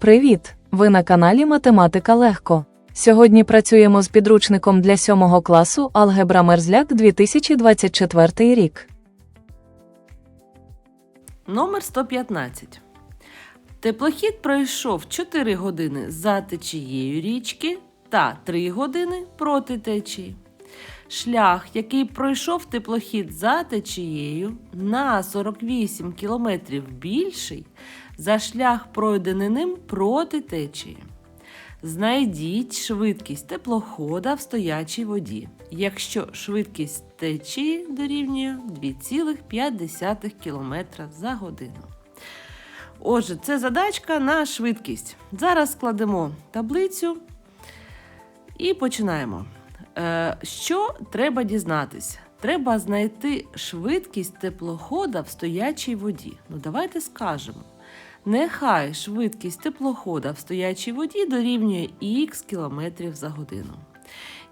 Привіт! Ви на каналі Математика Легко. Сьогодні працюємо з підручником для 7 класу Алгебра Мерзляк 2024 рік. Номер 115. Теплохід пройшов 4 години за течією річки та 3 години проти течії. Шлях, який пройшов теплохід за течією, на 48 км більший за шлях, пройдений ним проти течії. Знайдіть швидкість теплохода в стоячій воді, якщо швидкість течії дорівнює 2,5 км за годину. Отже, це задачка на швидкість. Зараз складемо таблицю і починаємо. Е, що треба дізнатися? Треба знайти швидкість теплохода в стоячій воді. Ну, давайте скажемо. Нехай швидкість теплохода в стоячій воді дорівнює х км за годину.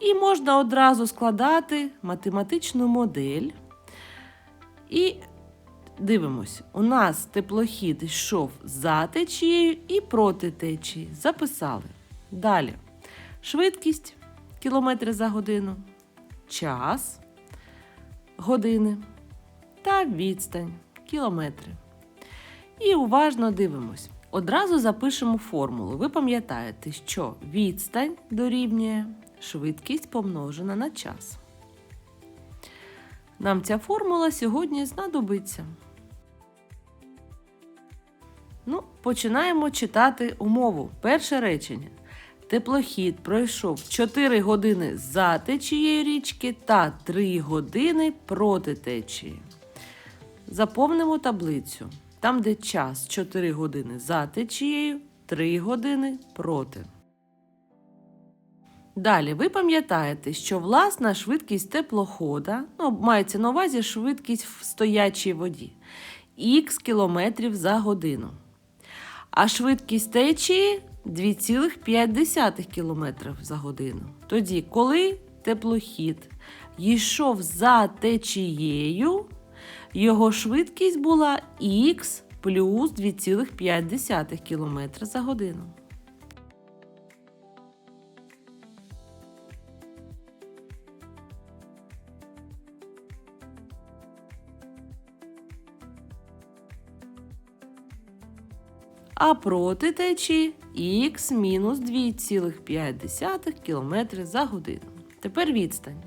І можна одразу складати математичну модель. І дивимось, у нас теплохід йшов за течією і проти течії. Записали. Далі. Швидкість кілометри за годину, час години та відстань кілометри. І уважно дивимось. Одразу запишемо формулу. Ви пам'ятаєте, що відстань дорівнює швидкість помножена на час. Нам ця формула сьогодні знадобиться. Ну, починаємо читати умову. Перше речення. Теплохід пройшов 4 години за течією річки та 3 години проти течії. Заповнимо таблицю. Там, де час 4 години за течією, 3 години проти. Далі ви пам'ятаєте, що власна швидкість теплохода, ну, мається на увазі швидкість в стоячій воді, х кілометрів за годину. А швидкість течії 2,5 км за годину. Тоді, коли теплохід йшов за течією, його швидкість була х плюс 2,5 км за годину. а проти течії х мінус 2,5 км за годину. Тепер відстань.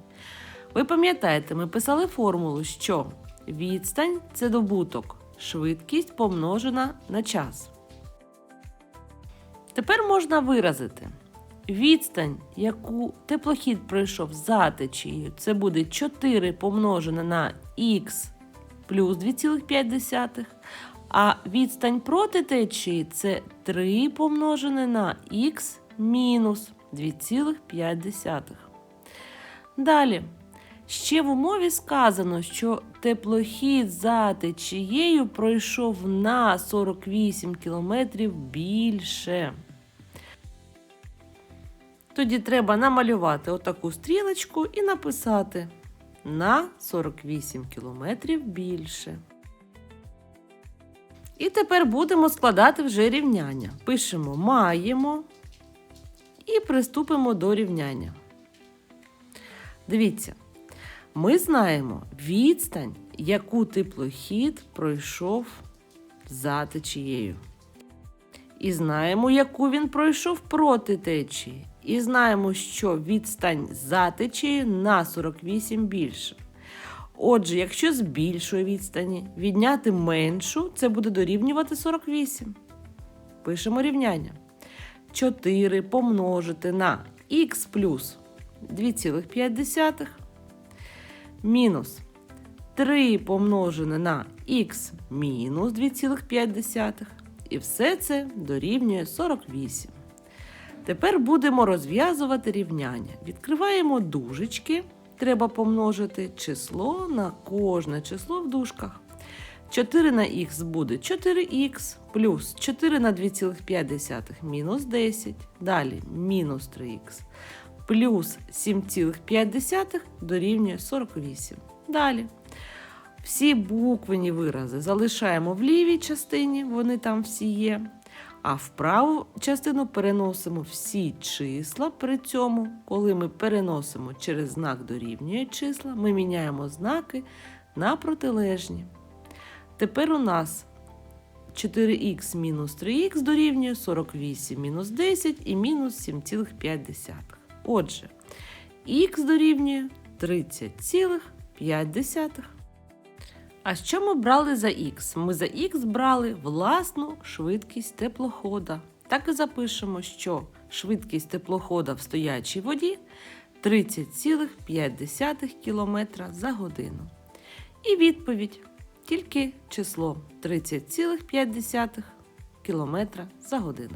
Ви пам'ятаєте, ми писали формулу, що відстань це добуток, швидкість помножена на час. Тепер можна виразити відстань, яку теплохід пройшов за течією, це буде 4 помножене на х плюс 2,5, а відстань проти течії це 3 помножене на х мінус 2,5. Далі. Ще в умові сказано, що теплохід за течією пройшов на 48 км більше. Тоді треба намалювати отаку стрілочку і написати на 48 км більше. І тепер будемо складати вже рівняння. Пишемо маємо і приступимо до рівняння. Дивіться, ми знаємо відстань, яку теплохід пройшов за течією. І знаємо, яку він пройшов проти течії. І знаємо, що відстань за течією на 48 більше. Отже, якщо з більшої відстані відняти меншу, це буде дорівнювати 48. Пишемо рівняння. 4 помножити на х плюс 2,5 мінус 3 помножене на х мінус 2,5. І все це дорівнює 48. Тепер будемо розв'язувати рівняння. Відкриваємо дужечки треба помножити число на кожне число в дужках. 4 на х буде 4х плюс 4 на 2,5 мінус 10. Далі мінус 3х плюс 7,5 дорівнює 48. Далі. Всі буквені вирази залишаємо в лівій частині, вони там всі є. А в праву частину переносимо всі числа. При цьому, коли ми переносимо через знак дорівнює числа, ми міняємо знаки на протилежні. Тепер у нас 4х мінус 3х дорівнює 48 мінус 10 і мінус 7,5. Отже, х дорівнює 30,5. А що ми брали за х? Ми за х брали власну швидкість теплохода. Так і запишемо, що швидкість теплохода в стоячій воді 30,5 км за годину. І відповідь тільки число 30,5 км за годину.